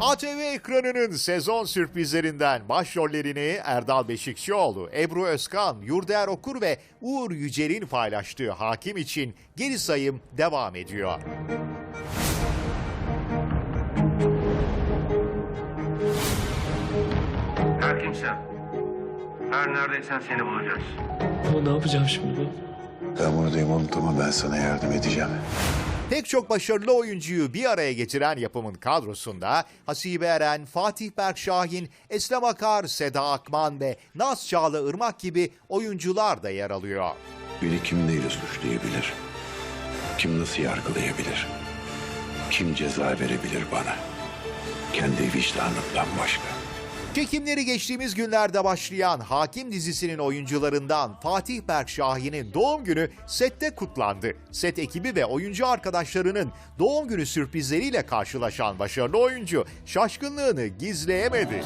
ATV ekranının sezon sürprizlerinden başrollerini Erdal Beşikçioğlu, Ebru Özkan, Yurder Okur ve Uğur Yücel'in paylaştığı hakim için geri sayım devam ediyor. Her kimsen. Her neredeysen seni bulacağız. Ama ne yapacağım şimdi? Ben buradayım oğlum tamam ben sana yardım edeceğim. Pek çok başarılı oyuncuyu bir araya getiren yapımın kadrosunda Hasibe Eren, Fatih Berk Şahin, Eslem Akar, Seda Akman ve Naz Çağla Irmak gibi oyuncular da yer alıyor. Beni kim neyle suçlayabilir? Kim nasıl yargılayabilir? Kim ceza verebilir bana? Kendi vicdanımdan başka. Çekimleri geçtiğimiz günlerde başlayan Hakim dizisinin oyuncularından Fatih Berk Şahin'in doğum günü sette kutlandı. Set ekibi ve oyuncu arkadaşlarının doğum günü sürprizleriyle karşılaşan başarılı oyuncu şaşkınlığını gizleyemedi.